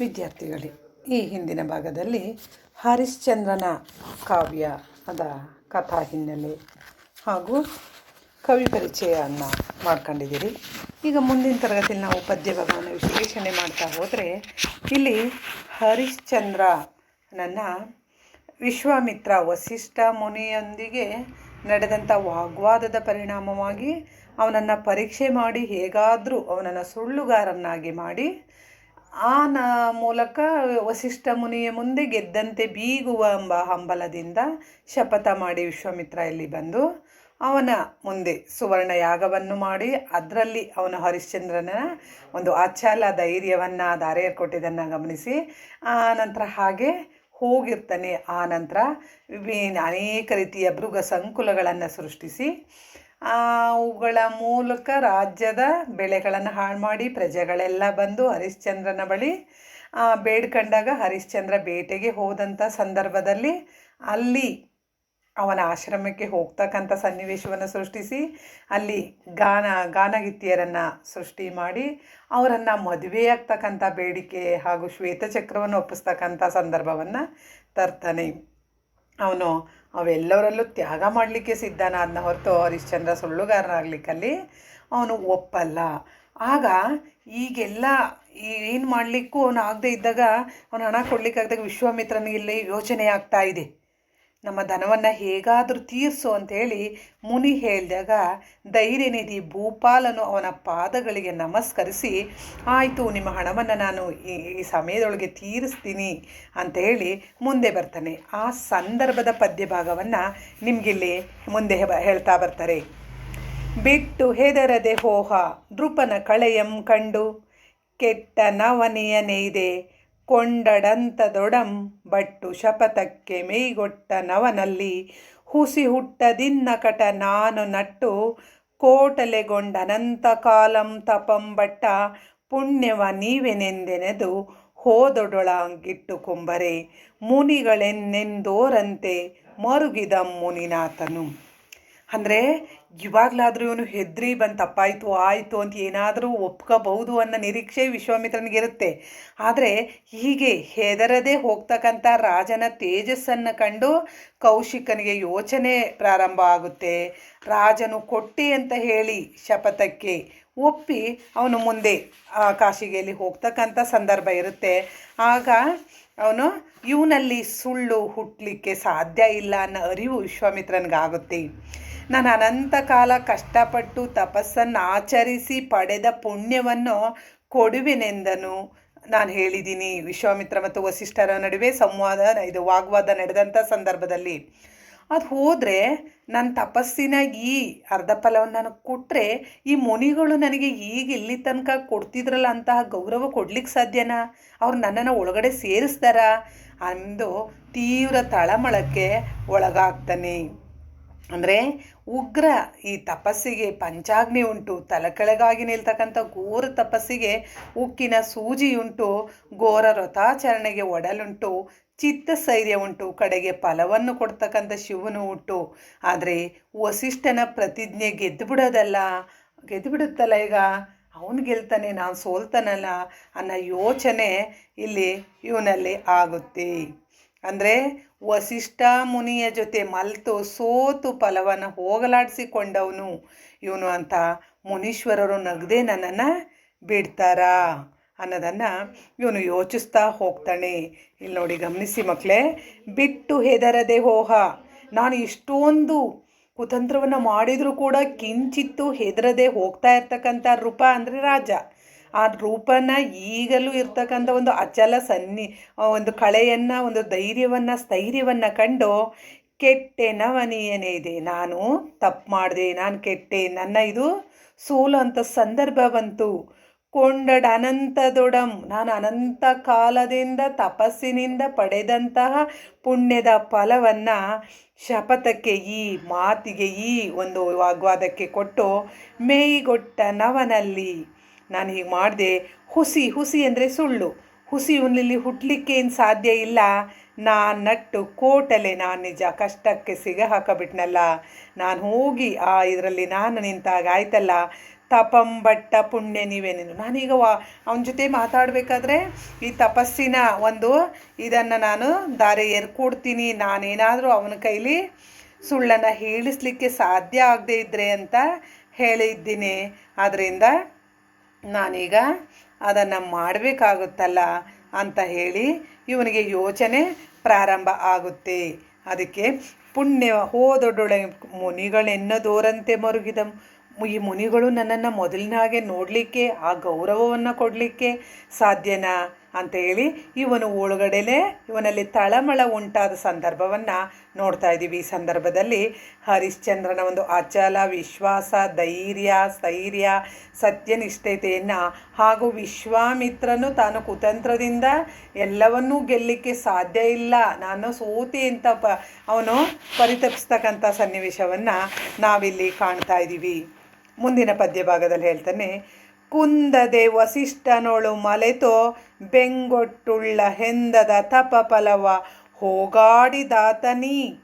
ವಿದ್ಯಾರ್ಥಿಗಳೇ, ಈ ಹಿಂದಿನ ಭಾಗದಲ್ಲಿ ಹರಿಶ್ಚಂದ್ರನ ಕಾವ್ಯ ಅದ ಕಥಾ ಹಿನ್ನೆಲೆ ಹಾಗೂ ಕವಿ ಪರಿಚಯವನ್ನು ಮಾಡ್ಕೊಂಡಿದ್ದೀರಿ. ಈಗ ಮುಂದಿನ ತರಗತಿಯಲ್ಲಿ ನಾವು ಪದ್ಯ ಭಾಗವನ್ನು ವಿಶ್ಲೇಷಣೆ ಮಾಡ್ತಾ ಹೋದರೆ, ಇಲ್ಲಿ ಹರಿಶ್ಚಂದ್ರನನ್ನ ವಿಶ್ವಾಮಿತ್ರ ವಸಿಷ್ಠ ಮುನಿಯೊಂದಿಗೆ ನಡೆದಂಥ ವಾಗ್ವಾದದ ಪರಿಣಾಮವಾಗಿ ಅವನನ್ನು ಪರೀಕ್ಷೆ ಮಾಡಿ ಹೇಗಾದರೂ ಅವನನ್ನು ಸುಳ್ಳುಗಾರನ್ನಾಗಿ ಮಾಡಿ ಆ ನ ಮೂಲಕ ವಸಿಷ್ಠ ಮುನಿಯ ಮುಂದೆ ಗೆದ್ದಂತೆ ಬೀಗುವ ಎಂಬ ಹಂಬಲದಿಂದ ಶಪಥ ಮಾಡಿ ವಿಶ್ವಾಮಿತ್ರ ಇಲ್ಲಿ ಬಂದು ಅವನ ಮುಂದೆ ಸುವರ್ಣ ಯಾಗವನ್ನು ಮಾಡಿ, ಅದರಲ್ಲಿ ಅವನ ಹರಿಶ್ಚಂದ್ರನ ಒಂದು ಅಚಲ ಧೈರ್ಯವನ್ನು ಧಾರೆಯ ಕೊಟ್ಟಿದ್ದನ್ನು ಗಮನಿಸಿ, ಆ ನಂತರ ಹಾಗೆ ಹೋಗಿರ್ತಾನೆ. ಆ ನಂತರ ಅನೇಕ ರೀತಿಯ ಮೃಗ ಸಂಕುಲಗಳನ್ನು ಸೃಷ್ಟಿಸಿ ಅವುಗಳ ಮೂಲಕ ರಾಜ್ಯದ ಬೆಳೆಗಳನ್ನು ಹಾಳು ಮಾಡಿ ಪ್ರಜೆಗಳೆಲ್ಲ ಬಂದು ಹರಿಶ್ಚಂದ್ರನ ಬಳಿ ಬೇಡ್ಕೊಂಡಾಗ ಹರಿಶ್ಚಂದ್ರ ಬೇಟೆಗೆ ಹೋದಂಥ ಸಂದರ್ಭದಲ್ಲಿ ಅಲ್ಲಿ ಅವನ ಆಶ್ರಮಕ್ಕೆ ಹೋಗ್ತಕ್ಕಂಥ ಸನ್ನಿವೇಶವನ್ನು ಸೃಷ್ಟಿಸಿ, ಅಲ್ಲಿ ಗಾನ ಗಾನಗಿತ್ತಿಯರನ್ನು ಸೃಷ್ಟಿ ಮಾಡಿ, ಅವರನ್ನು ಮದುವೆಯಾಗ್ತಕ್ಕಂಥ ಬೇಡಿಕೆ ಹಾಗೂ ಶ್ವೇತಚಕ್ರವನ್ನು ಒಪ್ಪಿಸ್ತಕ್ಕಂಥ ಸಂದರ್ಭವನ್ನು ತರ್ತಾನೆ. ಅವನು ಅವೆಲ್ಲವರಲ್ಲೂ ತ್ಯಾಗ ಮಾಡಲಿಕ್ಕೆ ಸಿದ್ಧನಾದನ ಹೊರತು ಹರಿಶ್ಚಂದ್ರ ಸುಳ್ಳುಗಾರರಾಗ್ಲಿಕ್ಕಲ್ಲಿ ಅವನು ಒಪ್ಪಲ್ಲ. ಆಗ ಈಗೆಲ್ಲ ಏನು ಮಾಡಲಿಕ್ಕೂ ಅವನು ಆಗದೆ ಇದ್ದಾಗ ಅವನು ಹಣ ಕೊಡಲಿಕ್ಕಾಗ್ದಾಗ ವಿಶ್ವಾಮಿತ್ರನಿಗೆ ಇಲ್ಲಿ ಯೋಚನೆ ಆಗ್ತಾ ಇದೆ. ನಮ್ಮ ಧನವನ್ನು ಹೇಗಾದರೂ ತೀರಿಸು ಅಂತೇಳಿ ಮುನಿ ಹೇಳಿದಾಗ ಧೈರ್ಯನಿಧಿ ಭೂಪಾಲನು ಅವನ ಪಾದಗಳಿಗೆ ನಮಸ್ಕರಿಸಿ, ಆಯಿತು, ನಿಮ್ಮ ಹಣವನ್ನು ನಾನು ಈ ಸಮಯದೊಳಗೆ ತೀರಿಸ್ತೀನಿ ಹೇಳಿ ಮುಂದೆ ಬರ್ತಾನೆ. ಆ ಸಂದರ್ಭದ ಪದ್ಯ ಭಾಗವನ್ನು ನಿಮಗಿಲ್ಲಿ ಮುಂದೆ ಹೇಳ್ತಾ ಬರ್ತಾರೆ. ಬಿಟ್ಟು ಹೆದರದೆ ಹೋಹ ದೃಪನ ಕಳೆಯಂ ಕಂಡು, ಕೆಟ್ಟ ನವನಿಯನೇ ನೇಯ್ದೆ ಕೊಂಡಡಂತದೊಡಂ ಬಟ್ಟು ಶಪಥಕ್ಕೆ ಮೇಯ್ಗೊಟ್ಟ ನವನಲ್ಲಿ ಹುಸಿ ಹುಟ್ಟದಿನ್ನ ಕಟ ನಾನು ನಟ್ಟು ಕೋಟಲೆಗೊಂಡನಂತ ಕಾಲಂ ತಪಂಬಟ್ಟ ಪುಣ್ಯವ ನೀವೆನೆಂದೆನೆದು ಹೋದೊಡೊಳಗಿಟ್ಟು ಕುಂಬರೆ ಮುನಿಗಳೆನ್ನೆಂದೋರಂತೆ ಮರುಗಿದ ಮುನಿನಾಥನು. ಅಂದರೆ ಇವಾಗಲಾದರೂ ಇವನು ಹೆದ್ರಿ ಬಂದು ತಪ್ಪಾಯಿತು, ಆಯಿತು ಅಂತ ಏನಾದರೂ ಒಪ್ಕೋಬಹುದು ಅನ್ನೋ ನಿರೀಕ್ಷೆ ವಿಶ್ವಾಮಿತ್ರನಿಗಿರುತ್ತೆ. ಆದರೆ ಹೀಗೆ ಹೆದರದೆ ಹೋಗ್ತಕ್ಕಂಥ ರಾಜನ ತೇಜಸ್ಸನ್ನು ಕಂಡು ಕೌಶಿಕನಿಗೆ ಯೋಚನೆ ಪ್ರಾರಂಭ ಆಗುತ್ತೆ. ರಾಜನು ಕೊಟ್ಟಿ ಅಂತ ಹೇಳಿ ಶಪಥಕ್ಕೆ ಒಪ್ಪಿ ಅವನು ಮುಂದೆ ಕಾಶಿಗೆಯಲ್ಲಿ ಹೋಗ್ತಕ್ಕಂಥ ಸಂದರ್ಭ ಇರುತ್ತೆ. ಆಗ ಅವನು, ಇವನಲ್ಲಿ ಸುಳ್ಳು ಹುಟ್ಟಲಿಕ್ಕೆ ಸಾಧ್ಯ ಇಲ್ಲ ಅನ್ನೋ ಅರಿವು ವಿಶ್ವಾಮಿತ್ರನಿಗಾಗುತ್ತೆ. ನಾನು ಅನಂತ ಕಾಲ ಕಷ್ಟಪಟ್ಟು ತಪಸ್ಸನ್ನು ಆಚರಿಸಿ ಪಡೆದ ಪುಣ್ಯವನ್ನು ಕೊಡುವೆನೆಂದನು. ನಾನು ಹೇಳಿದ್ದೀನಿ, ವಿಶ್ವಾಮಿತ್ರ ಮತ್ತು ವಸಿಷ್ಠರ ನಡುವೆ ಸಂವಾದ ಇದು ವಾಗ್ವಾದ ನಡೆದಂಥ ಸಂದರ್ಭದಲ್ಲಿ. ಅದು ಹೋದರೆ ನನ್ನ ತಪಸ್ಸಿನ ಈ ಅರ್ಧ ಫಲವನ್ನು ನನಗೆ ಕೊಟ್ಟರೆ ಈ ಮುನಿಗಳು ನನಗೆ ಈಗ ಇಲ್ಲಿ ತನಕ ಕೊಡ್ತಿದ್ರಲ್ಲ ಅಂತಹ ಗೌರವ ಕೊಡ್ಲಿಕ್ಕೆ ಸಾಧ್ಯನಾ? ಅವ್ರು ನನ್ನನ್ನು ಒಳಗಡೆ ಸೇರಿಸ್ತಾರ? ಅಂದು ತೀವ್ರ ತಳಮಳಕ್ಕೆ ಒಳಗಾಗ್ತಾನೆ. ಅಂದರೆ ಉಗ್ರ. ಈ ತಪಸ್ಸಿಗೆ ಪಂಚಾಗ್ನಿ ಉಂಟು. ತಲೆಕೆಳಗಾಗಿ ನಿಲ್ತಕ್ಕಂಥ ಘೋರ ತಪಸ್ಸಿಗೆ ಉಕ್ಕಿನ ಸೂಜಿ ಉಂಟು ಘೋರ ವ್ರತಾಚರಣೆಗೆ ಒಡಲುಂಟು. ಚಿತ್ತ ಸೈರ್ಯ ಉಂಟು. ಕಡೆಗೆ ಫಲವನ್ನು ಕೊಡ್ತಕ್ಕಂಥ ಶಿವನು ಉಂಟು ಆದರೆ ವಸಿಷ್ಠನ ಪ್ರತಿಜ್ಞೆ ಗೆದ್ದು ಬಿಡೋದಲ್ಲ ಗೆದ್ದು ಬಿಡುತ್ತಲ್ಲ ಈಗ? ಅವನು ಗೆಲ್ತಾನೆ, ನಾನು ಸೋಲ್ತಾನಲ್ಲ ಅನ್ನೋ ಯೋಚನೆ ಇಲ್ಲಿ ಇವನಲ್ಲಿ ಆಗುತ್ತೆ. ಅಂದರೆ ವಸಿಷ್ಠ ಮುನಿಯ ಜೊತೆ ಮಲ್ತು ಸೋತು ಫಲವನ್ನು ಹೋಗಲಾಡಿಸಿಕೊಂಡವನು. ಇವನು ಅಂತ ಮುನೀಶ್ವರರು ನಗದೆ ನನ್ನನ್ನು ಬಿಡ್ತಾರಾ ಅನ್ನೋದನ್ನು ಇವನು ಯೋಚಿಸ್ತಾ ಹೋಗ್ತಾನೆ. ಇಲ್ಲಿ ನೋಡಿ ಗಮನಿಸಿ ಮಕ್ಕಳೇ ಬಿಟ್ಟು ಹೆದರದೆ ಹೋಹ. ನಾನು ಇಷ್ಟೊಂದು ಕುತಂತ್ರವನ್ನು ಮಾಡಿದರೂ ಕೂಡ ಕಿಂಚಿತ್ತು ಹೆದರದೆ ಹೋಗ್ತಾ ಇರ್ತಕ್ಕಂಥ ರೂಪ ಅಂದರೆ ರಾಜ. ಆ ರೂಪನ ಈಗಲೂ ಇರ್ತಕ್ಕಂಥ ಒಂದು ಅಚಲ ಸನ್ನಿ ಒಂದು ಕಳೆಯನ್ನು, ಒಂದು ಧೈರ್ಯವನ್ನು, ಸ್ಥೈರ್ಯವನ್ನು ಕಂಡು, ಕೆಟ್ಟೆ ನವನಿಯನೇ ಇದೆ, ನಾನು ತಪ್ಪು ಮಾಡಿದೆ, ನಾನು ಕೆಟ್ಟೆ, ನನ್ನ ಇದು ಸೋಲು ಅಂತ ಸಂದರ್ಭ ಬಂತು. ಕೊಂಡಡ ಅನಂತ ದೊಡಂ, ನಾನು ಅನಂತ ಕಾಲದಿಂದ ತಪಸ್ಸಿನಿಂದ ಪಡೆದಂತಹ ಪುಣ್ಯದ ಫಲವನ್ನು ಶಪಥಕ್ಕೆ ಈ ಮಾತಿಗೆ, ಈ ಒಂದು ವಾಗ್ವಾದಕ್ಕೆ ಕೊಟ್ಟು ಮೇಯ್ಗೊಟ್ಟ ನವನಲ್ಲಿ ನಾನು ಹೀಗೆ ಮಾಡಿದೆ, ಹುಸಿ ಹುಸಿ ಅಂದರೆ ಸುಳ್ಳು. ಹುಸಿ ಇವನಲ್ಲಿ ಹುಟ್ಟಲಿಕ್ಕೆ ಏನು ಸಾಧ್ಯ ಇಲ್ಲ. ನಾನು ನಟ್ಟು ಕೋಟಲೆ ನಾನು ನಿಜ ಕಷ್ಟಕ್ಕೆ ಸಿಗ ಹಾಕಬಿಟ್ನಲ್ಲ. ನಾನು ಹೋಗಿ, ಆ ಇದರಲ್ಲಿ ನಾನು ನಿಂತಾಗ ಆಯ್ತಲ್ಲ. ತಪಂಬಟ್ಟ ಪುಣ್ಯ ನೀವೇನೇನು ನಾನೀಗ ವಾ, ಅವನ ಜೊತೆ ಮಾತಾಡಬೇಕಾದ್ರೆ ಈ ತಪಸ್ಸಿನ ಒಂದು ಇದನ್ನು ನಾನು ದಾರೆ ಎರ್ಕೊಡ್ತೀನಿ ನಾನೇನಾದರೂ ಅವನ ಕೈಲಿ ಸುಳ್ಳನ್ನು ಹೇಳಿಸ್ಲಿಕ್ಕೆ ಸಾಧ್ಯ ಆಗದೆ ಇದ್ದರೆ ಅಂತ ಹೇಳಿದ್ದೀನಿ ಆದ್ದರಿಂದ ನಾನೀಗ ಅದನ್ನು ಮಾಡಬೇಕಾಗುತ್ತಲ್ಲ ಅಂತ ಹೇಳಿ ಇವನಿಗೆ ಯೋಚನೆ ಪ್ರಾರಂಭ ಆಗುತ್ತೆ. ಅದಕ್ಕೆ ಪುಣ್ಯ ಹೋದೊಡೊಳೆ ಮುನಿಗಳೆನ್ನದೋರಂತೆ ಮರುಗಿದ ಈ ಮುನಿಗಳು ನನ್ನನ್ನು ಮೊದಲಿನ ಹಾಗೆ ನೋಡಲಿಕ್ಕೆ, ಆ ಗೌರವವನ್ನು ಕೊಡಲಿಕ್ಕೆ ಸಾಧ್ಯನಾ? ಅಂತ ಹೇಳಿ ಇವನು ಒಳಗಡೆನೆ ಇವನಲ್ಲಿ ತಳಮಳ ಉಂಟಾದ ಸಂದರ್ಭವನ್ನು ನೋಡ್ತಾ ಇದ್ದೀವಿ. ಈ ಸಂದರ್ಭದಲ್ಲಿ ಹರಿಶ್ಚಂದ್ರನ ಒಂದು ಅಚಲ, ವಿಶ್ವಾಸ, ಧೈರ್ಯ, ಸ್ಥೈರ್ಯ, ಸತ್ಯನಿಷ್ಠತೆಯನ್ನು ಹಾಗೂ ವಿಶ್ವಾಮಿತ್ರನು ತಾನು ಕುತಂತ್ರದಿಂದ ಎಲ್ಲವನ್ನೂ ಗೆಲ್ಲಲಿಕ್ಕೆ ಸಾಧ್ಯ ಇಲ್ಲ. ನಾನು ಸೋತಿ ಅಂತ ಪ, ಅವನು ಪರಿತಪಿಸ್ತಕ್ಕಂಥ ಸನ್ನಿವೇಶವನ್ನು ನಾವಿಲ್ಲಿ ಕಾಣ್ತಾ ಇದ್ದೀವಿ. ಮುಂದಿನ ಪದ್ಯ ಭಾಗದಲ್ಲಿ ಹೇಳ್ತಾನೆ, ಕುಂದದೆ ವಸಿಷ್ಠನೊಳು ಮಲೆತೋ ಬೆಂಗೊಟ್ಟುಳ್ಳ ಹೆಂದದ ತಪ ಫಲವ ಹೋಗಾಡಿದಾತನೀ.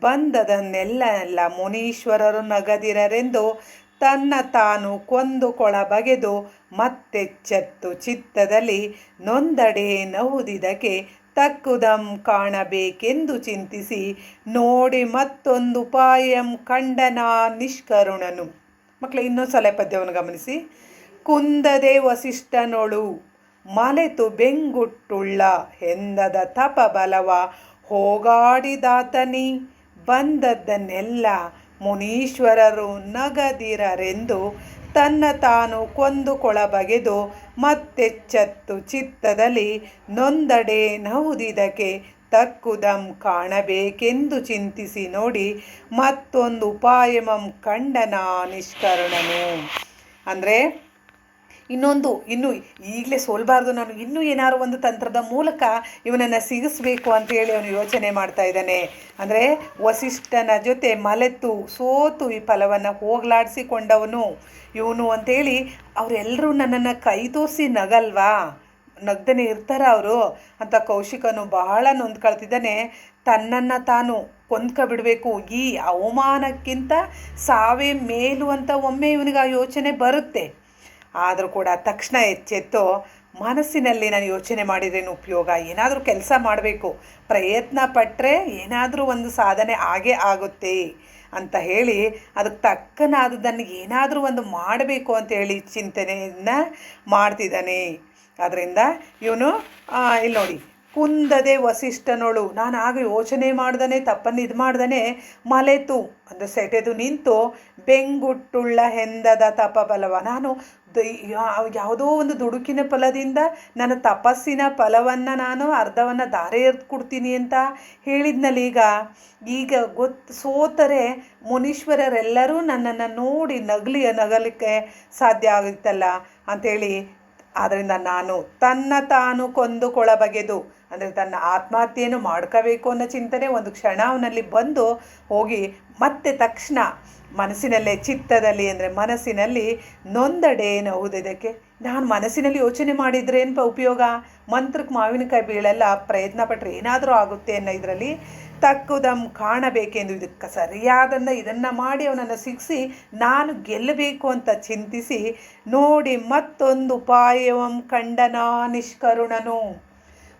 ಬಂದದನ್ನೆಲ್ಲ ಮುನೀಶ್ವರರು ನಗದಿರರೆಂದು ತನ್ನ ತಾನು ಕೊಂದು ಕೊಳ ಬಗೆದು ಮತ್ತೆಚ್ಚತ್ತು ಚಿತ್ತದಲ್ಲಿ ನೊಂದಡೆ ನವುದಿದಕ್ಕೆ ತಕ್ಕುದಂ ಕಾಣಬೇಕೆಂದು ಚಿಂತಿಸಿ ನೋಡಿ ಮತ್ತೊಂದು ಉಪಾಯಂ ಕಂಡನ ನಿಷ್ಕರುಣನು. ಮಕ್ಕಳು ಇನ್ನೊಂದು ಸಲ ಪದ್ಯವನ್ನು ಗಮನಿಸಿ. ಕುಂದದೆ ವಸಿಷ್ಠನೊಳು. ಮಲೆತು ಬೆಂಗುಟ್ಟುಳ್ಳ ಹೆಂದದ ತಪ ಬಲವ ಹೋಗಾಡಿದಾತನಿ. ಬಂದದ್ದನ್ನೆಲ್ಲ ಮುನೀಶ್ವರರು ನಗದಿರರೆಂದು ತನ್ನ ತಾನು ಕೊಂದು ಕೊಳಬಗೆದು ಮತ್ತೆಚ್ಚತ್ತು ಚಿತ್ತದಲ್ಲಿ ನೊಂದಡೆ ನೌದಿದಕ್ಕೆ ತಕ್ಕುದಂ ಕಾಣಬೇಕೆಂದು ಚಿಂತಿಸಿ ನೋಡಿ ಮತ್ತೊಂದು ಉಪಾಯಮಂ ಕಂಡನ ನಿಷ್ಕರಣನು. ಅಂದರೆ ಇನ್ನೊಂದು, ಇನ್ನು ಈಗಲೇ ಸೋಲ್ಬಾರ್ದು ನಾನು, ಇನ್ನೂ ಏನಾದ್ರು ಒಂದು ತಂತ್ರದ ಮೂಲಕ ಇವನನ್ನು ಸಿಗಿಸ್ಬೇಕು ಅಂತೇಳಿ ಅವನು ಯೋಚನೆ ಮಾಡ್ತಾ ಇದ್ದಾನೆ. ಅಂದರೆ ವಸಿಷ್ಠನ ಜೊತೆ ಮಲೆತು, ಸೋತು ಈ ಫಲವನ್ನು ಹೋಗ್ಲಾಡಿಸಿಕೊಂಡವನು ಇವನು ಅಂತೇಳಿ ಅವರೆಲ್ಲರೂ ನನ್ನನ್ನು ಕೈ ತೋರಿಸಿ ನಗಲ್ವಾ? ನಗ್ದನೆ ಇರ್ತಾರ ಅವರು? ಅಂತ ಕೌಶಿಕನು ಬಹಳ ನೊಂದ್ಕೊಳ್ತಿದ್ದಾನೆ. ತನ್ನನ್ನು ತಾನು ಕೊಂದ್ಕೊಬಿಡಬೇಕು. ಈ ಅವಮಾನಕ್ಕಿಂತ ಸಾವೇ ಮೇಲು ಅಂತ ಒಮ್ಮೆ ಇವನಿಗೆ ಆ ಯೋಚನೆ ಬರುತ್ತೆ. ಆದರೂ ಕೂಡ ತಕ್ಷಣ ಎಚ್ಚೆತ್ತು ಮನಸ್ಸಿನಲ್ಲಿ ನಾನು ಯೋಚನೆ ಮಾಡಿದ್ರೇನು ಉಪಯೋಗ? ಏನಾದರೂ ಕೆಲಸ ಮಾಡಬೇಕು. ಪ್ರಯತ್ನ ಪಟ್ಟರೆ ಏನಾದರೂ ಒಂದು ಸಾಧನೆ ಆಗೇ ಆಗುತ್ತೆ ಅಂತ ಹೇಳಿ ಅದಕ್ಕೆ ತಕ್ಕನಾದದನ್ನು ಏನಾದರೂ ಒಂದು ಮಾಡಬೇಕು ಅಂತ ಹೇಳಿ ಚಿಂತನೆಯನ್ನು ಮಾಡ್ತಿದ್ದಾನೆ. ಅದರಿಂದ ಇವನು ಇಲ್ಲಿ ನೋಡಿ. ಕುಂದದೆ ವಸಿಷ್ಠನೊಳು. ನಾನು ಆಗ ಯೋಚನೆ ಮಾಡ್ದನೆ, ತಪ್ಪನ್ನು ಇದು ಮಾಡ್ದನೆ, ಮಲೆತು. ಅಂದರೆ ಸೆಟೆದು ನಿಂತು ಬೆಂಗುಟ್ಟುಳ್ಳ ಹೆಂದದ ತಪಫಲವ ನಾನು ಯಾವುದೋ ಒಂದು ದುಡುಕಿನ ಫಲದಿಂದ ನನ್ನ ತಪಸ್ಸಿನ ಫಲವನ್ನು ನಾನು ಅರ್ಧವನ್ನು ದಾರೆ ಎರ್ದು ಕೊಡ್ತೀನಿ ಅಂತ ಹೇಳಿದ್ನಲ್ಲೀಗ ಈಗ. ಈಗ ಗೊತ್ತು ಸೋತರೆ ಮುನೀಶ್ವರರೆಲ್ಲರೂ ನನ್ನನ್ನು ನೋಡಿ ನಗಲಿ ನಗಲಿಕ್ಕೆ ಸಾಧ್ಯ ಆಗುತ್ತಲ್ಲ ಅಂಥೇಳಿ ಆದ್ದರಿಂದ ನಾನು ತನ್ನ ತಾನು ಕೊಂದುಕೊಳ ಬಗೆದು ಅಂದರೆ ತನ್ನ ಆತ್ಮಹತ್ಯೆಯನ್ನು ಮಾಡ್ಕೋಬೇಕು ಅನ್ನೋ ಚಿಂತನೆ ಒಂದು ಕ್ಷಣ ಅವನಲ್ಲಿ ಬಂದು ಹೋಗಿ ಮತ್ತೆ ತಕ್ಷಣ ಮನಸ್ಸಿನಲ್ಲೇ, ಚಿತ್ತದಲ್ಲಿ ಅಂದರೆ ಮನಸ್ಸಿನಲ್ಲಿ ನೊಂದಡೆ ಏನೌದು ಇದಕ್ಕೆ. ನಾನು ಮನಸ್ಸಿನಲ್ಲಿ ಯೋಚನೆ ಮಾಡಿದರೆ ಏನು ಉಪಯೋಗ? ಮಂತ್ರಕ್ಕೆ ಮಾವಿನಕಾಯಿ ಬೀಳೆಲ್ಲ ಪ್ರಯತ್ನ ಪಟ್ಟರೆ ಏನಾದರೂ ಆಗುತ್ತೆ ಅನ್ನೋ ಇದರಲ್ಲಿ ತಕ್ಕುದಮ್ ಕಾಣಬೇಕೆಂದು ಇದಕ್ಕೆ ಸರಿಯಾದಂಥ ಇದನ್ನು ಮಾಡಿ ಅವನನ್ನು ಸಿಕ್ಕಿಸಿ ನಾನು ಗೆಲ್ಲಬೇಕು ಅಂತ ಚಿಂತಿಸಿ ನೋಡಿ ಮತ್ತೊಂದು ಉಪಾಯವಂ ಕಂಡನಾ ನಿಷ್ಕರುಣನು.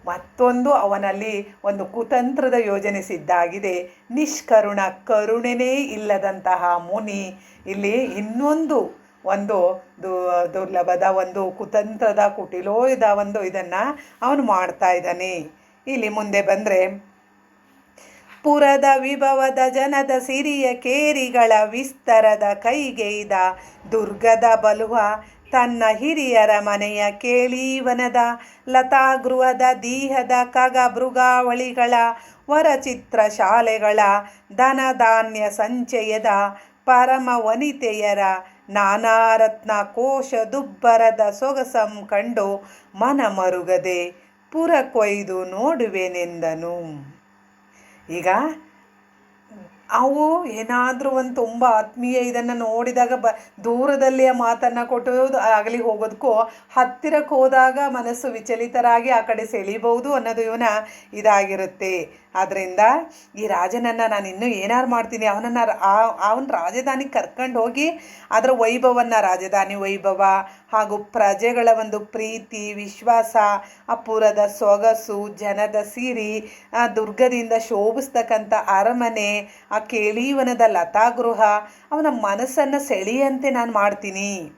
ಮತ್ತೊಂದು ಅವನಲ್ಲಿ ಒಂದು ಕುತಂತ್ರದ ಯೋಜನೆ ಸಿದ್ಧಾಗಿದೆ. ನಿಷ್ಕರುಣ ಕರುಣೆನೇ ಇಲ್ಲದಂತಹ ಮುನಿ. ಇಲ್ಲಿ ಇನ್ನೊಂದು ಒಂದು ದುರ್ಲಭದ ಒಂದು ಕುತಂತ್ರದ ಕುಟಿಲೋಯದ ಒಂದು ಇದನ್ನು ಅವನು ಮಾಡ್ತಾ ಇದ್ದಾನೆ. ಇಲ್ಲಿ ಮುಂದೆ ಬಂದರೆ, ಪುರದ ವಿಭವದ ಜನದ ಸಿರಿಯ ಕೇರಿಗಳ ವಿಸ್ತರದ ಕೈಗೆಯ್ದ ದುರ್ಗದ ಬಲುವ ತನ್ನ ಹಿರಿಯರ ಮನೆಯ ಕೇಳೀವನದ ಲತಾಗೃಹದ ದೀಹದ ಕಗ ಮೃಗಾವಳಿಗಳ ವರಚಿತ್ರ ಶಾಲೆಗಳ ಧನಧಾನ್ಯ ಸಂಚಯದ ಪರಮ ವನಿತೆಯರ ನಾನಾರತ್ನ ಕೋಶ ದುಬ್ಬರದ ಸೊಗಸಂ ಕಂಡು ಮನ ಮರುಗದೆ ಪುರ ಕೊಯ್ದು ನೋಡುವೆನೆಂದನು. ಈಗ ಅವು ಏನಾದರೂ ಒಂದು ತುಂಬ ಆತ್ಮೀಯ ಇದನ್ನು ನೋಡಿದಾಗ ಬ, ದೂರದಲ್ಲಿಯ ಮಾತನ್ನು ಕೊಟ್ಟು ಆಗಲಿ ಹೋಗೋದಕ್ಕೂ ಹತ್ತಿರಕ್ಕೆ ಹೋದಾಗ ಮನಸ್ಸು ವಿಚಲಿತರಾಗಿ ಆ ಕಡೆ ಸೆಳಿಬಹುದು ಅನ್ನೋದು ಇವನ ಇದಾಗಿರುತ್ತೆ. ಆದ್ದರಿಂದ ಈ ರಾಜನನ್ನು ನಾನು ಇನ್ನೂ ಏನಾರು ಮಾಡ್ತೀನಿ, ಅವನನ್ನು ಅವನ ರಾಜಧಾನಿಗೆ ಕರ್ಕೊಂಡು ಹೋಗಿ ಅದರ ವೈಭವನ ರಾಜಧಾನಿ ವೈಭವ ಹಾಗೂ ಪ್ರಜೆಗಳ ಒಂದು ಪ್ರೀತಿ, ವಿಶ್ವಾಸ, ಅಪೂರದ ಸೊಗಸು, ಜನದ ಸಿರಿ, ಆ, ದುರ್ಗದಿಂದ ಶೋಭಿಸ್ತಕ್ಕಂಥ ಅರಮನೆ, ಆ ಕೇಳೀವನದ ಲತಾಗೃಹ, ಅವನ ಮನಸ್ಸನ್ನು ಸೆಳೆಯಂತೆ ನಾನು ಮಾಡ್ತೀನಿ.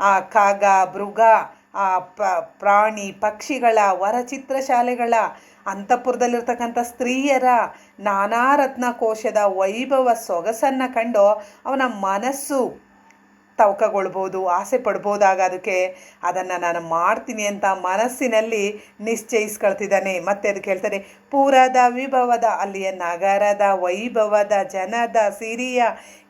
ಆ ಕಾಗ, ಮೃಗ, ಆ ಪ್ರಾಣಿ, ಪಕ್ಷಿಗಳ ವರಚಿತ್ರಶಾಲೆಗಳ ಅಂತಃಪುರದಲ್ಲಿರ್ತಕ್ಕಂಥ ಸ್ತ್ರೀಯರ ನಾನಾ ರತ್ನಕೋಶದ ವೈಭವ ಸೊಗಸನ್ನು ಕಂಡು ಅವನ ಮನಸ್ಸು ತವಕಗೊಳ್ಬೋದು ಆಸೆ ಪಡ್ಬೋದಾಗ ಅದಕ್ಕೆ ಅದನ್ನು ನಾನು ಮಾಡ್ತೀನಿ ಅಂತ ಮನಸ್ಸಿನಲ್ಲಿ ನಿಶ್ಚಯಿಸ್ಕೊಳ್ತಿದ್ದಾನೆ. ಮತ್ತೆ ಅದಕ್ಕೆ ಹೇಳ್ತಾರೆ ಪೂರದ ವಿಭವದ ಅಲ್ಲಿಯ ನಗರದ ವೈಭವದ ಜನದ ಸಿರಿಯ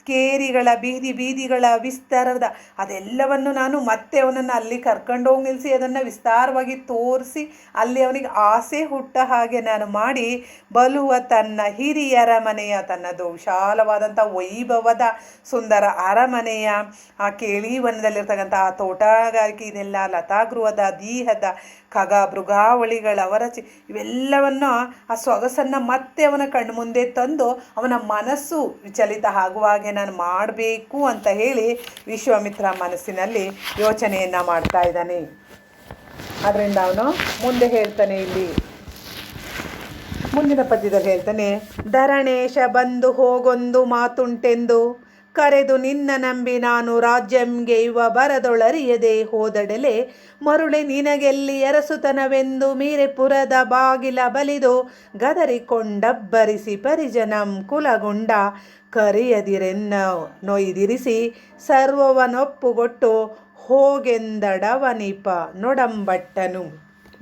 ಕೇರಿಗಳ, ಬೀದಿ ಬೀದಿಗಳ ವಿಸ್ತಾರದ ಅದೆಲ್ಲವನ್ನು ನಾನು ಮತ್ತೆ ಅವನನ್ನು ಅಲ್ಲಿ ಕರ್ಕೊಂಡೋಗಿ ನಿಲ್ಲಿಸಿ, ಅದನ್ನು ವಿಸ್ತಾರವಾಗಿ ತೋರಿಸಿ ಅಲ್ಲಿ ಅವನಿಗೆ ಆಸೆ ಹುಟ್ಟ ಹಾಗೆ ನಾನು ಮಾಡಿ, ಬಲುವ ತನ್ನ ಹಿರಿಯರ ಮನೆಯ ತನ್ನದು ವಿಶಾಲವಾದಂಥ ವೈಭವದ ಸುಂದರ ಅರಮನೆಯ, ಆ ಕೇಳಿವನದಲ್ಲಿರ್ತಕ್ಕಂಥ ಆ ತೋಟಗಾರಿಕೆ, ಇದೆಲ್ಲ ಲತಾಗೃಹದ, ದೀಹದ ಖಗ ಮೃಗಾವಳಿಗಳ ಅವರಚಿ, ಇವೆಲ್ಲವನ್ನು ಆ ಸೊಗಸನ್ನು ಮತ್ತೆ ಅವನ ಕಣ್ಣು ಮುಂದೆ ತಂದು ಅವನ ಮನಸ್ಸು ವಿಚಲಿತ ಆಗುವ ಹಾಗೆ ನಾನು ಮಾಡಬೇಕು ಅಂತ ಹೇಳಿ ವಿಶ್ವಾಮಿತ್ರ ಮನಸ್ಸಿನಲ್ಲಿ ಯೋಚನೆಯನ್ನು ಮಾಡ್ತಾ ಇದ್ದಾನೆ. ಅದರಿಂದ ಅವನು ಮುಂದೆ ಹೇಳ್ತಾನೆ ಇಲ್ಲಿ. ಮುಂದಿನ ಪದ್ಯದಲ್ಲಿ ಹೇಳ್ತಾನೆ, ಧರಣೇಶ ಬಂದು ಹೋಗೊಂದು ಮಾತುಂಟೆಂದು, ಕರೆದು ನಿನ್ನ ನಂಬಿ ನಾನು ರಾಜ್ಯಂಗೆ ಇವ ಬರದೊಳರಿಯದೆ ಹೋದಡಲೆ, ಮರುಳೆ ನಿನಗೆಲ್ಲಿ ಎರಸುತನವೆಂದು ಮೀರೆಪುರದ ಬಾಗಿಲ ಬಲಿದು ಗದರಿಕೊಂಡಬ್ಬರಿಸಿ ಪರಿಜನಂ ಕುಲಗೊಂಡ ಕರೆಯದಿರೆನ್ನ ನೊಯ್ದಿರಿಸಿ ಸರ್ವವನೊಪ್ಪುಗೊಟ್ಟು ಹೋಗೆಂದಡವನಿಪ ನೊಡಂಬಟ್ಟನು.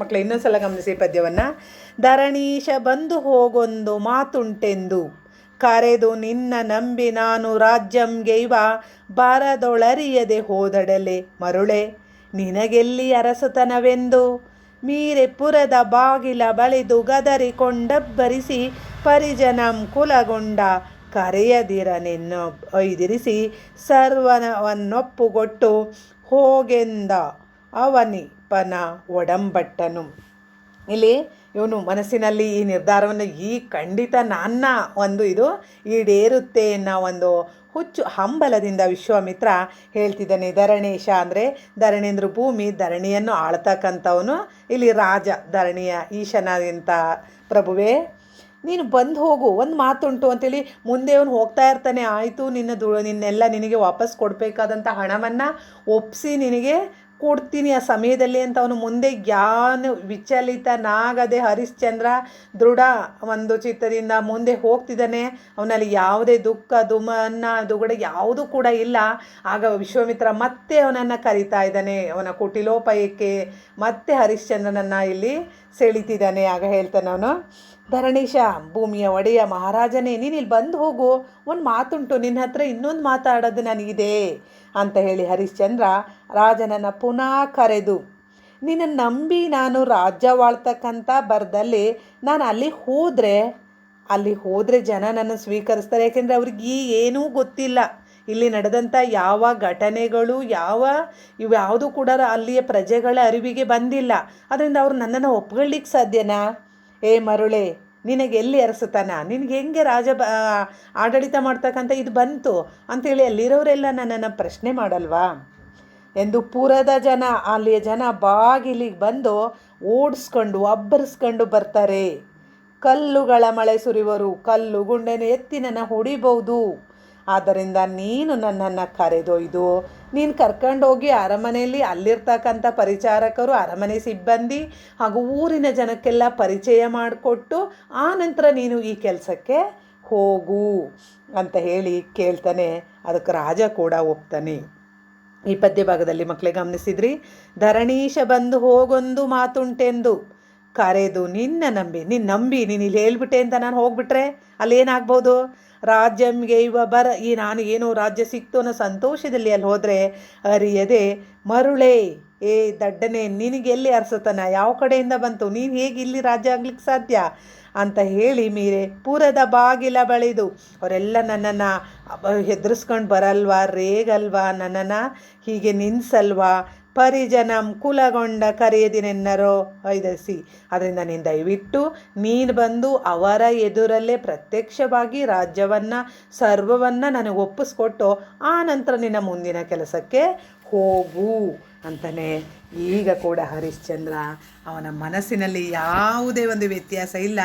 ಮಕ್ಕಳು ಇನ್ನೊಂದ್ಸಲ ಗಮನಿಸಿ ಪದ್ಯವನ್ನು. ಧರಣೀಶ ಬಂದು ಹೋಗೊಂದು ಮಾತುಂಟೆಂದು. ಕರೆದು ನಿನ್ನ ನಂಬಿ ನಾನು ರಾಜ್ಯಂಗೆಯ್ವ ಬಾರದೊಳರಿಯದೆ ಹೋದಡಲೆ. ಮರುಳೆ, ನಿನಗೆಲ್ಲಿ ಅರಸುತನವೆಂದು? ಮೀರೆ ಪುರದ ಬಾಗಿಲ ಬಳಿದು ಗದರಿಕೊಂಡಬ್ಬರಿಸಿ ಪರಿಜನಂ ಕುಲಗೊಂಡ ಕರೆಯದಿರನೆನ್ನು ಐದಿರಿಸಿ ಸರ್ವನವನ್ನೊಪ್ಪುಗೊಟ್ಟು, ಹೋಗೆಂದ ಅವನಿಪನ ಒಡಂಬಟ್ಟನು. ಇಲ್ಲಿ ಇವನು ಮನಸ್ಸಿನಲ್ಲಿ ಈ ನಿರ್ಧಾರವನ್ನು ಈ ಖಂಡಿತ ನನ್ನ ಒಂದು ಇದು ಈಡೇರುತ್ತೆ ಅನ್ನೋ ಒಂದು ಹುಚ್ಚು ಹಂಬಲದಿಂದ ವಿಶ್ವಾಮಿತ್ರ ಹೇಳ್ತಿದ್ದಾನೆ. ಧರಣೇಶ ಅಂದರೆ ಧರಣೇಂದ್ರ ಭೂಮಿ ಧರಣಿಯನ್ನು ಆಳ್ತಕ್ಕಂಥವನು. ಇಲ್ಲಿ ರಾಜ ಧರಣಿಯ ಈಶನಾದಂಥ ಪ್ರಭುವೇ ನೀನು ಬಂದು ಹೋಗು, ಒಂದು ಮಾತುಂಟು ಅಂತೇಳಿ ಮುಂದೆ ಅವನು ಹೋಗ್ತಾ ಇರ್ತಾನೆ, ಆಯಿತು, ನಿನ್ನ ದು ನಿನ್ನೆಲ್ಲ ನಿನಗೆ ವಾಪಸ್ ಕೊಡಬೇಕಾದಂಥ ಹಣವನ್ನು ಒಪ್ಪಿಸಿ ನಿನಗೆ ಕೊಡ್ತೀನಿ ಆ ಸಮಯದಲ್ಲಿ ಅಂತ ಅವನು ಮುಂದೆ ಯಾನು ವಿಚಲಿತನಾಗದೆ ಹರಿಶ್ಚಂದ್ರ ದೃಢ ಒಂದು ಚಿತ್ತದಿಂದ ಮುಂದೆ ಹೋಗ್ತಿದ್ದಾನೆ. ಅವನಲ್ಲಿ ಯಾವುದೇ ದುಃಖ, ದುಮನ್ನ, ದುಗಡ ಯಾವುದೂ ಕೂಡ ಇಲ್ಲ. ಆಗ ವಿಶ್ವಾಮಿತ್ರ ಮತ್ತೆ ಅವನನ್ನು ಕರೀತಾ ಇದ್ದಾನೆ. ಅವನ ಕುಟಿಲೋಪಾಯಕ್ಕೆ ಮತ್ತೆ ಹರಿಶ್ಚಂದ್ರನನ್ನು ಇಲ್ಲಿ ಸೆಳಿತಿದ್ದಾನೆ. ಆಗ ಹೇಳ್ತಾನೆ ಅವನು ಧರಣೀಶ ಭೂಮಿಯ ಒಡೆಯ ಮಹಾರಾಜನೇ ನೀನು ಇಲ್ಲಿ ಬಂದು ಹೋಗು. ಒಂದು ಮಾತುಂಟು. ನಿನ್ನ ಹತ್ರ ಇನ್ನೊಂದು ಮಾತಾಡೋದು ನನಗಿದೆ. ಅಂತ ಹೇಳಿ ಹರಿಶ್ಚಂದ್ರ ರಾಜನನ್ನು ಪುನಃ ಕರೆದು, ನಿನ್ನ ನಂಬಿ ನಾನು ರಾಜ್ಯವಾಳ್ತಕ್ಕಂಥ ಬರದಲ್ಲಿ ನಾನು ಅಲ್ಲಿ ಹೋದರೆ ಅಲ್ಲಿ ಹೋದರೆ ಜನ ನನ್ನ ಸ್ವೀಕರಿಸ್ತಾರೆ. ಯಾಕೆಂದರೆ ಅವ್ರಿಗೆ ಏನೂ ಗೊತ್ತಿಲ್ಲ. ಇಲ್ಲಿ ನಡೆದಂಥ ಯಾವ ಘಟನೆಗಳು, ಯಾವ ಇವ್ಯಾವುದೂ ಕೂಡ ಅಲ್ಲಿಯ ಪ್ರಜೆಗಳ ಅರಿವಿಗೆ ಬಂದಿಲ್ಲ. ಅದರಿಂದ ಅವರು ನನ್ನನ್ನು ಒಪ್ಕೊಳ್ಳಿಕ್ಕೆ ಸಾಧ್ಯನಾ? ಏ ಮರುಳೆ ನಿನಗೆ ಎಲ್ಲಿ ಅರಸುತ್ತಾನ ನಿನಗೆ ಹೆಂಗೆ ರಾಜ ಬ ಆಡಳಿತ ಮಾಡ್ತಕ್ಕಂಥ ಇದು ಬಂತು? ಅಂಥೇಳಿ ಅಲ್ಲಿರೋರೆಲ್ಲ ನನ್ನನ್ನು ಪ್ರಶ್ನೆ ಮಾಡಲ್ವಾ? ಎಂದು ಪುರದ ಜನ, ಅಲ್ಲಿಯ ಜನ ಬಾಗಿಲಿಗೆ ಬಂದು ಓಡಿಸ್ಕೊಂಡು, ಅಬ್ಬರಿಸ್ಕೊಂಡು ಬರ್ತಾರೆ. ಕಲ್ಲುಗಳ ಮಳೆ ಸುರಿವರು, ಕಲ್ಲು ಗುಂಡೆನ ಎತ್ತಿ ನನ್ನ ಹೊಡಿಬಹುದು. ಆದ್ದರಿಂದ ನೀನು ನನ್ನನ್ನು ಕರೆದೊಯ್ದು, ನೀನು ಕರ್ಕೊಂಡೋಗಿ ಅರಮನೆಯಲ್ಲಿ ಅಲ್ಲಿರ್ತಕ್ಕಂಥ ಪರಿಚಾರಕರು, ಅರಮನೆ ಸಿಬ್ಬಂದಿ ಹಾಗೂ ಊರಿನ ಜನಕ್ಕೆಲ್ಲ ಪರಿಚಯ ಮಾಡಿಕೊಟ್ಟು ಆ ನಂತರ ನೀನು ಈ ಕೆಲಸಕ್ಕೆ ಹೋಗು ಅಂತ ಹೇಳಿ ಕೇಳ್ತಾನೆ. ಅದಕ್ಕೆ ರಾಜ ಕೂಡ ಒಪ್ತಾನೆ. ಈ ಪದ್ಯ ಭಾಗದಲ್ಲಿ ಮಕ್ಕಳೇ ಗಮನಿಸಿದ್ರಿ, ಧರಣೀಶ ಬಂದು ಹೋಗೊಂದು ಮಾತುಂಟೆಂದು ಕರೆದು ನಿನ್ನ ನಂಬಿ ನಿನ್ನ ನಂಬಿ, ನೀನು ಇಲ್ಲಿ ಹೇಳ್ಬಿಟ್ಟೆ ಅಂತ ನಾನು ಹೋಗ್ಬಿಟ್ರೆ ಅಲ್ಲಿ ಏನಾಗ್ಬೋದು ರಾಜ್ಯಂಗೆ ಇವ ಬರ, ಈ ನಾನು ಏನೋ ರಾಜ್ಯ ಸಿಕ್ತು ಅನ್ನೋ ಸಂತೋಷದಲ್ಲಿ ಅಲ್ಲಿ ಹೋದರೆ ಅರಿಯದೆ, ಮರುಳೆ, ಏ ದಡ್ಡನೆ, ನಿನಗೆ ಎಲ್ಲಿ ಅರ್ಸತನ? ಯಾವ ಕಡೆಯಿಂದ ಬಂತು? ನೀನು ಹೇಗೆ ಇಲ್ಲಿ ರಾಜ್ಯ ಆಗ್ಲಿಕ್ಕೆ ಸಾಧ್ಯ? ಅಂತ ಹೇಳಿ ಮೀರೆ, ಪೂರದ ಬಾಗಿಲ ಬಳಿದು ಅವರೆಲ್ಲ ನನ್ನನ್ನು ಹೆದರ್ಸ್ಕೊಂಡು ಬರಲ್ವಾ, ರೇಗಲ್ವಾ ನನ್ನನ್ನು? ಹೀಗೆ ನಿನ್ಸಲ್ವಾ ಪರಿಜನಂ ಕುಲಗೊಂಡ ಕರೆಯದಿನೆನ್ನರೋ? ಐದಸಿ ಅದರಿಂದ ನೀನು ದಯವಿಟ್ಟು ನೀನು ಬಂದು ಅವರ ಎದುರಲ್ಲೇ ಪ್ರತ್ಯಕ್ಷವಾಗಿ ರಾಜ್ಯವನ್ನು, ಸರ್ವವನ್ನು ನನಗೆ ಒಪ್ಪಿಸ್ಕೊಟ್ಟು ಆ ನಂತರ ನಿನ್ನ ಮುಂದಿನ ಕೆಲಸಕ್ಕೆ ಹೋಗು ಅಂತಲೇ ಈಗ ಕೂಡ ಹರಿಶ್ಚಂದ್ರ, ಅವನ ಮನಸ್ಸಿನಲ್ಲಿ ಯಾವುದೇ ಒಂದು ವ್ಯತ್ಯಾಸ ಇಲ್ಲ.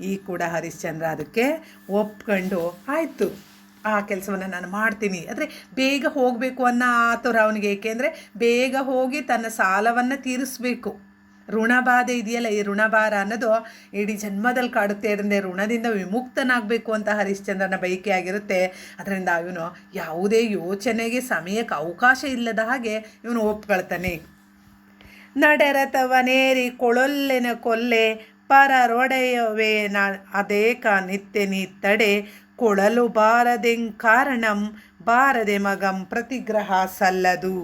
ಈಗ ಕೂಡ ಹರಿಶ್ಚಂದ್ರ ಅದಕ್ಕೆ ಒಪ್ಕೊಂಡು ಆಯಿತು. ಆ ಕೆಲಸವನ್ನು ನಾನು ಮಾಡ್ತೀನಿ. ಆದರೆ ಬೇಗ ಹೋಗಬೇಕು ಅನ್ನೋ ಆತುರ ಅವನಿಗೆ. ಏಕೆಂದರೆ ಬೇಗ ಹೋಗಿ ತನ್ನ ಸಾಲವನ್ನು ತೀರಿಸಬೇಕು. ಋಣಬಾಧೆ ಇದೆಯಲ್ಲ, ಈ ಋಣಭಾರ ಅನ್ನೋದು ಇಡೀ ಜನ್ಮದಲ್ಲಿ ಕಾಡುತ್ತೆ. ಅದರಿಂದ ಋಣದಿಂದ ವಿಮುಕ್ತನಾಗಬೇಕು ಅಂತ ಹರಿಶ್ಚಂದ್ರನ ಬಯಕೆ ಆಗಿರುತ್ತೆ. ಅದರಿಂದ ಇವನು ಯಾವುದೇ ಯೋಚನೆಗೆ, ಸಮಯಕ್ಕೆ ಅವಕಾಶ ಇಲ್ಲದ ಹಾಗೆ ಇವನು ಒಪ್ಕೊಳ್ತಾನೆ. ನಡೆರತವನೇರಿ ಕೊಳೊಲ್ಲೆನ ಕೊಲ್ಲೆ, ಪರರೊಡೆಯವೇ ನಾ ಅದೇಕ ನಿತ್ಯ ತಡೆ. ಕೊಳಲು ಬಾರದೆಂ ಕಾರಣಂ, ಬಾರದೆ ಮಗಂ ಪ್ರತಿಗ್ರಹ ಸಲ್ಲದು.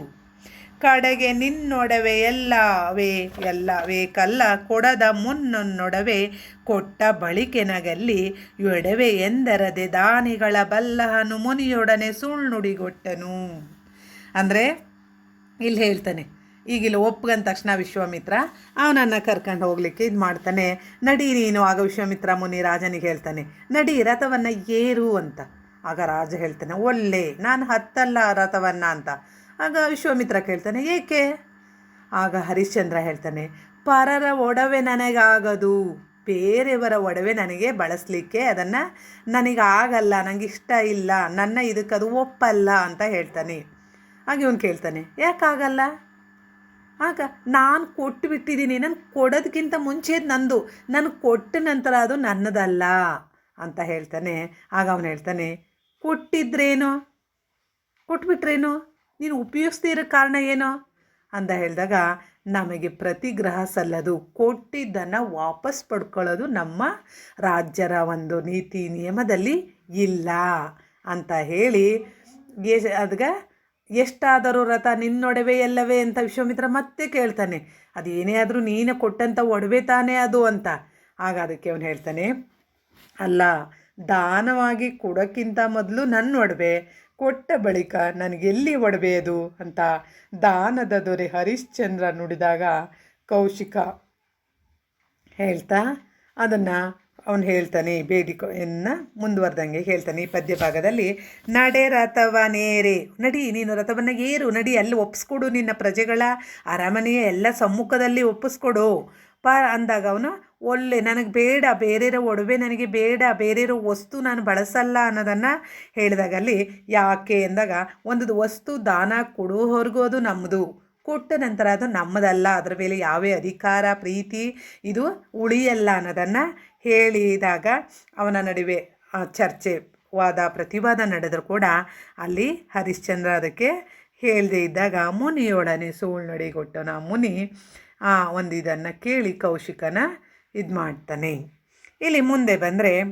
ಕಡೆಗೆ ನಿನ್ನೊಡವೆ ಎಲ್ಲವೇ ಎಲ್ಲವೇ ಕಲ್ಲ ಕೊಡದ ಮುನ್ನೊನ್ನೊಡವೆ, ಕೊಟ್ಟ ಬಳಿಕೆನಗಲ್ಲಿ ಎಡವೆ ಎಂದರದೆ ದಾನಿಗಳ ಬಲ್ಲಹನು ಮುನಿಯೊಡನೆ ಸುಳ್ಳುಡಿಗೊಟ್ಟನು ಅಂದರೆ, ಇಲ್ಲಿ ಹೇಳ್ತಾನೆ ಈಗ ಇಲ್ಲಿ ಒಪ್ಗಂದ ತಕ್ಷಣ ವಿಶ್ವಾಮಿತ್ರ, ಅವನನ್ನು ಕರ್ಕೊಂಡು ಹೋಗ್ಲಿಕ್ಕೆ ಇದು ಮಾಡ್ತಾನೆ. ನಡಿ ನೀನು, ಆಗ ವಿಶ್ವಾಮಿತ್ರ ಮುನಿ ರಾಜನಿಗೆ ಹೇಳ್ತಾನೆ, ನಡಿ ರಥವನ್ನು ಏರು ಅಂತ. ಆಗ ರಾಜ ಹೇಳ್ತಾನೆ, ಒಳ್ಳೆ, ನಾನು ಹತ್ತಲ್ಲ ರಥವನ್ನು ಅಂತ. ಆಗ ವಿಶ್ವಾಮಿತ್ರ ಕೇಳ್ತಾನೆ, ಏಕೆ? ಆಗ ಹರಿಶ್ಚಂದ್ರ ಹೇಳ್ತಾನೆ, ಪರರ ಒಡವೆ ನನಗಾಗದು, ಬೇರೆಯವರ ಒಡವೆ ನನಗೆ ಬಳಸಲಿಕ್ಕೆ ಅದನ್ನು ನನಗಾಗಲ್ಲ ನನಗೆ ಇಷ್ಟ ಇಲ್ಲ, ನನ್ನ ಇದಕ್ಕದು ಒಪ್ಪಲ್ಲ ಅಂತ ಹೇಳ್ತಾನೆ. ಹಾಗೆ ಇವನು ಕೇಳ್ತಾನೆ, ಯಾಕಾಗಲ್ಲ? ಆಗ ನಾನು ಕೊಟ್ಟು ಬಿಟ್ಟಿದ್ದೀನಿ. ನಾನು ಕೊಡೋದಕ್ಕಿಂತ ಮುಂಚೆ ನಂದು. ನಾನು ಕೊಟ್ಟ ನಂತರ ಅದು ನನ್ನದಲ್ಲ ಅಂತ ಹೇಳ್ತಾನೆ. ಆಗ ಅವನು ಹೇಳ್ತಾನೆ, ಕೊಟ್ಟಿದ್ರೇನು? ಕೊಟ್ಬಿಟ್ರೇನು? ನೀನು ಉಪಯೋಗಿಸ್ತಿರೋ ಕಾರಣ ಏನು? ಅಂತ ಹೇಳಿದಾಗ, ನಮಗೆ ಪ್ರತಿಗ್ರಹ ಸಲ್ಲದು. ಕೊಟ್ಟಿದ್ದನ್ನು ವಾಪಸ್ ಪಡ್ಕೊಳ್ಳೋದು ನಮ್ಮ ರಾಜ್ಯರ ಒಂದು ನೀತಿ ನಿಯಮದಲ್ಲಿ ಇಲ್ಲ. ಅಂತ ಹೇಳಿ ಅದ್ಗ ಎಷ್ಟಾದರೂ ರಥ ನಿನ್ನೊಡವೆ ಎಲ್ಲವೇ ಅಂತ ವಿಶ್ವಾಮಿತ್ರ ಮತ್ತೆ ಕೇಳ್ತಾನೆ. ಅದೇನೇ ಆದರೂ ನೀನು ಕೊಟ್ಟಂಥ ಒಡವೆ ತಾನೇ ಅದು ಅಂತ. ಆಗ ಅದಕ್ಕೆ ಅವನು ಹೇಳ್ತಾನೆ, ಅಲ್ಲ, ದಾನವಾಗಿ ಕೊಡೋಕ್ಕಿಂತ ಮೊದಲು ನನ್ನ ಒಡವೆ, ಕೊಟ್ಟ ಬಳಿಕ ನನಗೆಲ್ಲಿ ಒಡವೆ ಅದು? ಅಂತ ದಾನದ ದೊರೆ ಹರಿಶ್ಚಂದ್ರ ನುಡಿದಾಗ ಕೌಶಿಕ ಹೇಳ್ತಾ, ಅದನ್ನು ಅವನು ಹೇಳ್ತಾನೆ ಬೇಡಿಕೆಯನ್ನ ಮುಂದುವರೆದಂಗೆ ಹೇಳ್ತಾನೆ, ಈ ಪದ್ಯ ಭಾಗದಲ್ಲಿ ನಡೆ ರಥವ ನೇರೆ, ನಡಿ, ನೀನು ರಥವನ್ನ ಏರು, ನಡಿ, ಅಲ್ಲಿ ಒಪ್ಪಿಸ್ಕೊಡು ನಿನ್ನ ಪ್ರಜೆಗಳ, ಅರಮನೆಯ ಎಲ್ಲ ಸಮ್ಮುಖದಲ್ಲಿ ಒಪ್ಪಿಸ್ಕೊಡು. ಪ, ಅಂದಾಗ ಅವನು, ಒಳ್ಳೆ, ನನಗೆ ಬೇಡ ಬೇರೆಯರ ಒಡವೆ ನನಗೆ ಬೇಡ ಬೇರೆಯರ ವಸ್ತು ನಾನು ಬಳಸಲ್ಲ ಅನ್ನೋದನ್ನು ಹೇಳಿದಾಗ ಅಲ್ಲಿ, ಯಾಕೆ? ಅಂದಾಗ ಒಂದು ವಸ್ತು ದಾನ ಕೊಡುವವರೆಗೂ ಅದು ನಮ್ಮದು ಕೊಟ್ಟ ನಂತರ ಅದು ನಮ್ಮದಲ್ಲ, ಅದರ ಮೇಲೆ ಯಾವೇ ಅಧಿಕಾರ, ಪ್ರೀತಿ, ಇದು ಉಳಿಯಲ್ಲ ಅನ್ನೋದನ್ನು ಹೇಳಿದಾಗ ಅವನ ನಡುವೆ ಚರ್ಚೆ, ವಾದ, ಪ್ರತಿವಾದ ನಡೆದರೂ ಕೂಡ ಅಲ್ಲಿ ಹರಿಶ್ಚಂದ್ರ ಅದಕ್ಕೆ ಹೇಳದೇ ಇದ್ದಾಗ ಮುನಿಯೊಡನೆ ಸುಳ್ಳು ಮುನಿ ಆ ಒಂದು ಇದನ್ನು ಕೇಳಿ ಕೌಶಿಕನ ಇದು ಮಾಡ್ತಾನೆ. ಇಲ್ಲಿ ಮುಂದೆ ಬಂದರೆ,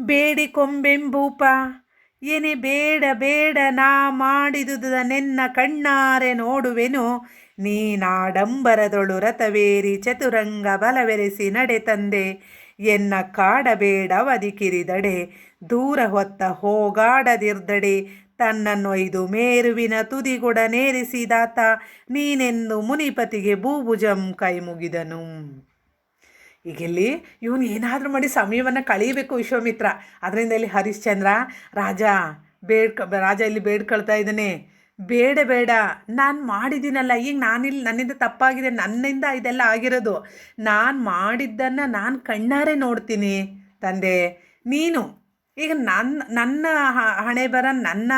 ಬೇಡಿ ಕೊಂಬೆಂಬೂಪ, ಏನೇ ಬೇಡ ಬೇಡ ನಾ ಮಾಡಿದುದ ನೆನ್ನ ಕಣ್ಣಾರೆ ನೋಡುವೆನು ನೀನಾಡಂಬರದೊಳು ರಥವೇರಿ ಚತುರಂಗ ಬಲವೆರೆಸಿ ನಡೆ ತಂದೆ. ಎನ್ನ ಕಾಡಬೇಡವದಿ ಕಿರಿದಡೆ, ದೂರ ಹೊತ್ತ ಹೋಗಾಡದಿರ್ದಡೆ. ತನ್ನನ್ನೊಯ್ದು ಮೇರುವಿನ ತುದಿಗೊಡನೇರಿಸಿದಾತ ನೀನೆಂದು ಮುನಿಪತಿಗೆ ಭೂಭುಜಂ ಕೈ ಮುಗಿದನು ಈಗಿಲ್ಲಿ ಇವನು ಏನಾದರೂ ಮಾಡಿ ಸಮಯವನ್ನು ಕಳೀಬೇಕು ವಿಶ್ವಾಮಿತ್ರ. ಅದರಿಂದ ಇಲ್ಲಿ ಹರಿಶ್ಚಂದ್ರ, ರಾಜ ಬೇಡ್ಕ, ರಾಜ ಇಲ್ಲಿ ಬೇಡ್ಕೊಳ್ತಾ ಇದ್ದಾನೆ. ಬೇಡ ಬೇಡ. ನಾನು ಮಾಡಿದ್ದೀನಲ್ಲ, ಈಗ ನಾನಿಲ್ಲಿ ನನ್ನಿಂದ ತಪ್ಪಾಗಿದೆ, ನನ್ನಿಂದ ಇದೆಲ್ಲ ಆಗಿರೋದು. ನಾನು ಮಾಡಿದ್ದನ್ನು ನಾನು ಕಣ್ಣಾರೆ ನೋಡ್ತೀನಿ ತಂದೆ. ನೀನು, ಈಗ ನನ್ನ ನನ್ನ ಹಣೆ ಬರ ನನ್ನ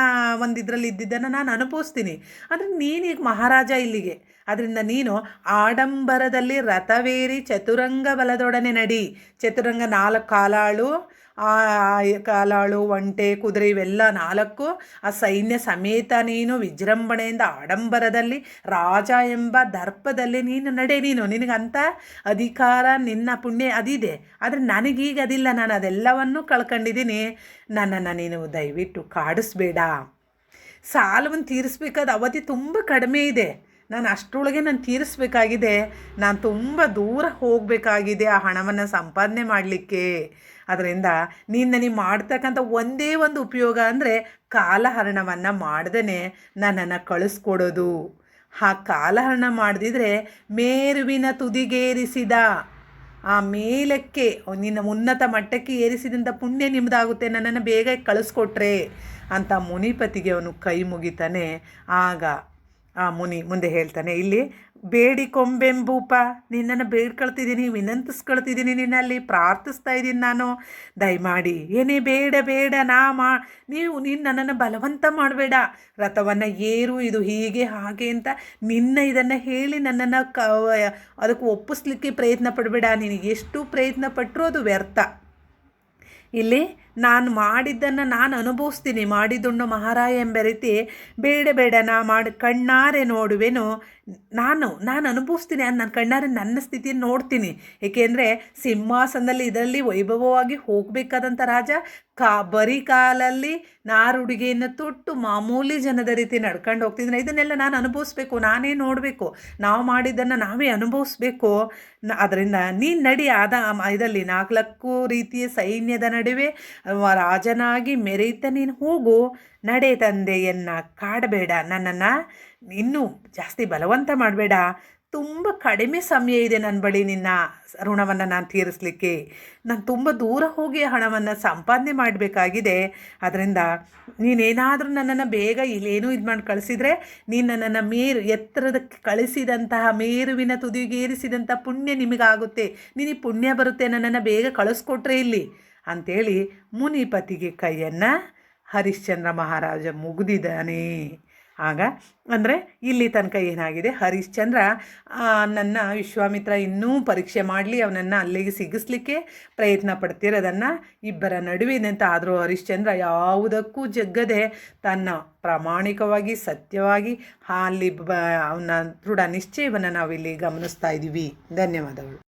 ಒಂದು ಇದರಲ್ಲಿ ಇದ್ದಿದ್ದನ್ನು ನಾನು ಅನುಭವಿಸ್ತೀನಿ. ಅಂದರೆ ನೀನೀಗ ಮಹಾರಾಜ ಇಲ್ಲಿಗೆ. ಅದರಿಂದ ನೀನು ಆಡಂಬರದಲ್ಲಿ ರಥವೇರಿ ಚತುರಂಗ ಬಲದೊಡನೆ ನಡಿ. ಚತುರಂಗ ನಾಲ್ಕು ಕಾಲಾಳು ಕಾಲಾಳು, ಒಂಟೆ, ಕುದುರೆ ಇವೆಲ್ಲ ನಾಲ್ಕು, ಆ ಸೈನ್ಯ ಸಮೇತ ನೀನು ವಿಜೃಂಭಣೆಯಿಂದ ಆಡಂಬರದಲ್ಲಿ, ರಾಜ ಎಂಬ ದರ್ಪದಲ್ಲಿ ನೀನು ನಡೆ ನೀನು. ನಿನಗಂಥ ಅಧಿಕಾರ, ನಿನ್ನ ಪುಣ್ಯ ಅದಿದೆ. ಆದರೆ ನನಗೀಗ ಅದಿಲ್ಲ. ನಾನು ಅದೆಲ್ಲವನ್ನೂ ಕಳ್ಕೊಂಡಿದ್ದೀನಿ. ನನ್ನನ್ನು ನೀನು ದಯವಿಟ್ಟು ಕಾಡಿಸ್ಬೇಡ. ಸಾಲವನ್ನು ತೀರಿಸ್ಬೇಕಾದ ಅವಧಿ ತುಂಬ ಕಡಿಮೆ ಇದೆ. ನಾನು ಅಷ್ಟರೊಳಗೆ ನಾನು ತೀರಿಸ್ಬೇಕಾಗಿದೆ. ನಾನು ತುಂಬ ದೂರ ಹೋಗಬೇಕಾಗಿದೆ ಆ ಹಣವನ್ನು ಸಂಪಾದನೆ ಮಾಡಲಿಕ್ಕೆ. ಅದರಿಂದ ನೀನು ನನಗೆ ಮಾಡ್ತಕ್ಕಂಥ ಒಂದೇ ಒಂದು ಉಪಯೋಗ ಅಂದರೆ ಕಾಲಹರಣವನ್ನು ಮಾಡ್ದೇ ನನ್ನನ್ನು ಕಳಿಸ್ಕೊಡೋದು. ಆ ಕಾಲಹರಣ ಮಾಡದಿದ್ರೆ ಮೇರುವಿನ ತುದಿಗೇರಿಸಿದ, ಆ ಮೇಲಕ್ಕೆ, ನಿನ್ನ ಉನ್ನತ ಮಟ್ಟಕ್ಕೆ ಏರಿಸಿದಂಥ ಪುಣ್ಯ ನಿಮ್ಮದಾಗುತ್ತೆ ನನ್ನನ್ನು ಬೇಗ ಕಳಿಸ್ಕೊಟ್ರೆ ಅಂತ ಮುನಿಪತಿಗೆ ಅವನು ಕೈ ಮುಗಿತಾನೆ. ಆಗ ಆ ಮುನಿ ಮುಂದೆ ಹೇಳ್ತಾನೆ, ಇಲ್ಲಿ ಬೇಡಿಕೊಂಬೆಂಬೂಪ, ನಿನ್ನನ್ನು ಬೇಡ್ಕೊಳ್ತಿದ್ದೀನಿ ವಿನಂತಿಸ್ಕೊಳ್ತಿದ್ದೀನಿ, ನಿನ್ನಲ್ಲಿ ಪ್ರಾರ್ಥಿಸ್ತಾ ಇದ್ದೀನಿ ನಾನು. ದಯಮಾಡಿ, ಏನೇ ಬೇಡ ಬೇಡ, ನಾ ಮಾ, ನೀವು, ನೀನು ನನ್ನನ್ನು ಬಲವಂತ ಮಾಡಬೇಡ. ರಥವನ್ನು ಏರು, ಇದು ಹೀಗೆ, ಹಾಗೆ ಅಂತ ನಿನ್ನ ಇದನ್ನು ಹೇಳಿ ನನ್ನನ್ನು ಕ, ಅದಕ್ಕೆ ಒಪ್ಪಿಸ್ಲಿಕ್ಕೆ ಪ್ರಯತ್ನ ಪಡಬೇಡ. ನಿನಗೆ ಎಷ್ಟು ಪ್ರಯತ್ನ ಪಟ್ಟರೂ ಅದು ವ್ಯರ್ಥ. ಇಲ್ಲಿ ನಾನು ಮಾಡಿದ್ದನ್ನು ನಾನು ಅನುಭವಿಸ್ತೀನಿ. ಮಾಡಿದುಣ್ಣು ಮಹಾರಾಯ ಎಂಬ ರೀತಿ ಬೇಡ ಬೇಡ, ನಾ ಮಾಡಿ ಕಣ್ಣಾರೆ ನೋಡುವೆನು. ನಾನು ನಾನು ಅನುಭವಿಸ್ತೀನಿ ಅದು ನನ್ನ ಕಣ್ಣಾರೆ ನನ್ನ ಸ್ಥಿತಿಯನ್ನು ನೋಡ್ತೀನಿ. ಏಕೆಂದರೆ ಸಿಂಹಾಸನದಲ್ಲಿ ಇದರಲ್ಲಿ ವೈಭವವಾಗಿ ಹೋಗಬೇಕಾದಂಥ ರಾಜ, ಕಾ, ಬರೀ ಕಾಲಲ್ಲಿ ನಾರುಡುಗೆಯನ್ನು ತೊಟ್ಟು ಮಾಮೂಲಿ ಜನದ ರೀತಿ ನಡ್ಕೊಂಡು ಹೋಗ್ತಿದ್ರೆ ಇದನ್ನೆಲ್ಲ ನಾನು ಅನುಭವಿಸ್ಬೇಕು, ನಾನೇ ನೋಡಬೇಕು. ನಾವು ಮಾಡಿದ್ದನ್ನು ನಾವೇ ಅನುಭವಿಸ್ಬೇಕು. ಅದರಿಂದ ನೀನು ನಡಿ ಆದ ಇದರಲ್ಲಿ ನಾಲ್ಕು ರೀತಿಯ ಸೈನ್ಯದ ನಡುವೆ ರಾಜನಾಗಿ ಮೆರೆಯುತ್ತ ನೀನು ಹೋಗು, ನಡೆ ತಂದೆಯನ್ನ ಕಾಡಬೇಡ, ನನ್ನನ್ನು ಇನ್ನೂ ಜಾಸ್ತಿ ಬಲವಂತ ಮಾಡಬೇಡ. ತುಂಬ ಕಡಿಮೆ ಸಮಯ ಇದೆ ನನ್ನ ಬಳಿ ನಿನ್ನ ಋಣವನ್ನು ನಾನು ತೀರಿಸಲಿಕ್ಕೆ. ನಾನು ತುಂಬ ದೂರ ಹೋಗಿ ಹಣವನ್ನು ಸಂಪಾದನೆ ಮಾಡಬೇಕಾಗಿದೆ. ಅದರಿಂದ ನೀನೇನಾದರೂ ನನ್ನನ್ನು ಬೇಗ ಇಲ್ಲೇನೂ ಇದು ಮಾಡಿ ಕಳಿಸಿದರೆ ನೀನು ನನ್ನನ್ನು ಮೇರು, ಎತ್ತರದ ಕಳಿಸಿದಂತಹ, ಮೇರುವಿನ ತುದಿಗೇರಿಸಿದಂಥ ಪುಣ್ಯ ನಿಮಗಾಗುತ್ತೆ. ನಿನಗೆ ಪುಣ್ಯ ಬರುತ್ತೆ, ನನ್ನನ್ನು ಬೇಗ ಕಳಿಸ್ಕೊಟ್ರೆ ಇಲ್ಲಿ. ಅಂಥೇಳಿ ಮುನಿಪತಿಗೆ ಕೈಯನ್ನು ಹರಿಶ್ಚಂದ್ರ ಮಹಾರಾಜ ಮುಗಿದಿದ್ದಾನೆ. ಆಗ ಅಂದರೆ ಇಲ್ಲಿ ತನಕ ಏನಾಗಿದೆ? ಹರಿಶ್ಚಂದ್ರ ನನ್ನ ವಿಶ್ವಾಮಿತ್ರ ಇನ್ನೂ ಪರೀಕ್ಷೆ ಮಾಡಲಿ, ಅವನನ್ನು ಅಲ್ಲಿಗೆ ಸಿಗಿಸ್ಲಿಕ್ಕೆ ಪ್ರಯತ್ನ ಪಡ್ತಿರೋದನ್ನು ಇಬ್ಬರ ನಡುವಿನಂತ ಆದರೂ ಹರಿಶ್ಚಂದ್ರ ಯಾವುದಕ್ಕೂ ಜಗ್ಗದೆ ತನ್ನ ಪ್ರಾಮಾಣಿಕವಾಗಿ, ಸತ್ಯವಾಗಿ ಅಲ್ಲಿ ಬ, ಅವನ ದೃಢ ನಿಶ್ಚಯವನ್ನು ನಾವಿಲ್ಲಿ ಗಮನಿಸ್ತಾ ಇದ್ದೀವಿ. ಧನ್ಯವಾದಗಳು.